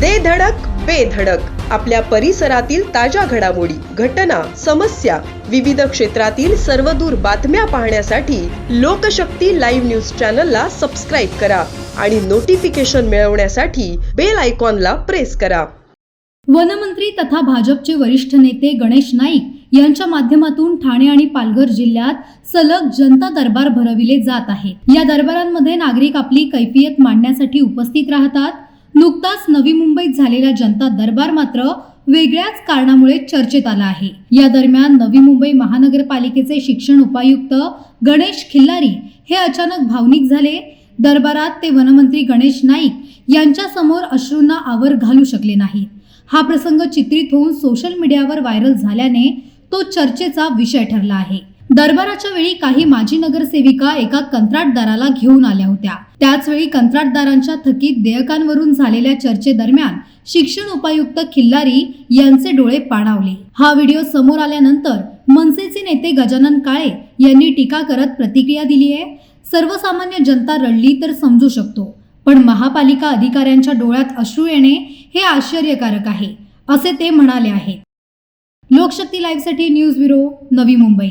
दे धडक बेधडक आपल्या परिसरातील ताज्या घडामोडी घटना समस्या विविध क्षेत्रातील सर्वदूर बातम्या पाहण्यासाठी लोकशक्ती लाईव्ह न्यूज चॅनलला सबस्क्राईब करा आणि नोटिफिकेशन मिळवण्यासाठी बेल आयकॉनला प्रेस करा. वनमंत्री तथा भाजपचे वरिष्ठ नेते गणेश नाईक यांच्या माध्यमातून ठाणे आणि पालघर जिल्ह्यात सलग जनता दरबार भरविले जात आहेत. या दरबारांमध्ये नागरिक आपली कैफियत मांडण्यासाठी उपस्थित राहतात. नुकताच नवी मुंबईत झालेला जनता दरबार मात्र वेगळ्याच कारणामुळे चर्चेत आला आहे. या दरम्यान नवी मुंबई महानगरपालिकेचे शिक्षण उपायुक्त गणेश खिल्लारी हे अचानक भावनिक झाले. दरबारात ते वनमंत्री गणेश नाईक यांच्या समोर अश्रूंना आवर घालू शकले नाहीत. हा प्रसंग चित्रित होऊन सोशल मीडियावर व्हायरल झाल्याने तो चर्चेचा विषय ठरला आहे. दरबाराच्या वेळी काही माजी नगरसेविका एका कंत्राटदाराला घेऊन आल्या होत्या. त्याचवेळी कंत्राटदारांच्या थकीत देयकांवरून झालेल्या चर्चेदरम्यान शिक्षण उपायुक्त खिल्लारी यांचे डोळे पाणावले. हा व्हिडिओ समोर आल्यानंतर मनसेचे नेते गजानन काळे यांनी टीका करत प्रतिक्रिया दिली आहे. सर्वसामान्य जनता रडली तर समजू शकतो पण महापालिका अधिकाऱ्यांच्या डोळ्यात अश्रू येणे हे आश्चर्यकारक आहे असे ते म्हणाले आहेत. लोकशक्ती लाईव्हसाठी न्यूज ब्युरो नवी मुंबई.